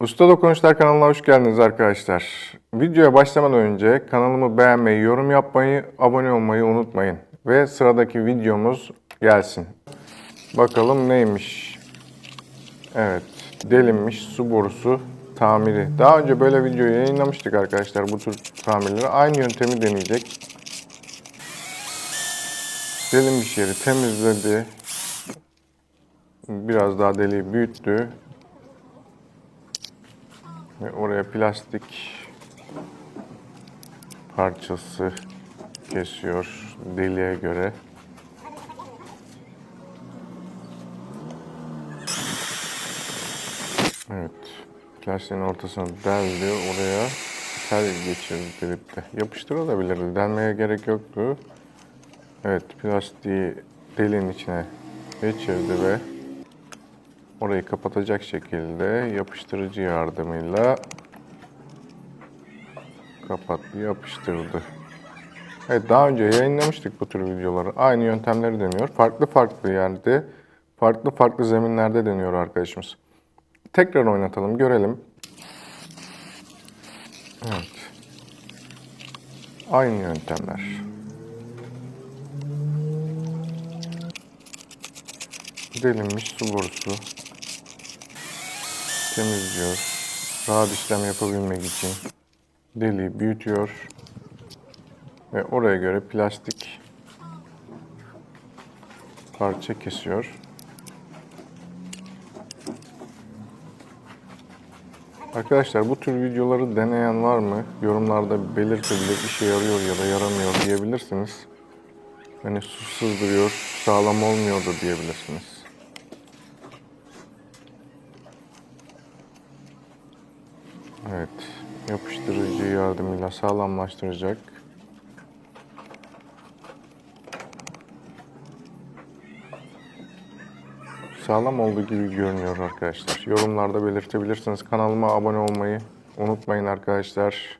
Usta Dokunuşlar kanalına hoş geldiniz arkadaşlar. Videoya başlamadan önce kanalımı beğenmeyi, yorum yapmayı, abone olmayı unutmayın. Ve sıradaki videomuz gelsin. Bakalım neymiş? Evet, delinmiş su borusu tamiri. Daha önce böyle video yayınlamıştık arkadaşlar bu tür tamirleri. Aynı yöntemi deneyecek. Delinmiş yeri temizledi. Biraz daha deliği büyüttü. Oraya plastik parçası kesiyor deliğe göre. Evet. Plastiğin ortasına deldi. Oraya tel geçirdi delikte. Yapıştırılabilirdi. Delmeye gerek yoktu. Evet. Plastiği deliğin içine geçirdi ve orayı kapatacak şekilde yapıştırıcı yardımıyla kapattı, yapıştırdı. Evet daha önce yayınlamıştık bu tür videoları. Aynı yöntemleri deniyor. Farklı farklı yerde, farklı farklı zeminlerde deniyor arkadaşımız. Tekrar oynatalım, görelim. Evet. Aynı yöntemler. Delinmiş su borusu temizliyor. Rahat işlem yapabilmek için deliği büyütüyor ve oraya göre plastik parça kesiyor. Arkadaşlar bu tür videoları deneyen var mı? Yorumlarda belirtebilir, işe yarıyor ya da yaramıyor diyebilirsiniz. Hani su sızdırıyor, sağlam olmuyor da diyebilirsiniz. Evet, yapıştırıcı yardımıyla sağlamlaştıracak. Sağlam olduğu gibi görünüyor arkadaşlar. Yorumlarda belirtebilirsiniz. Kanalıma abone olmayı unutmayın arkadaşlar.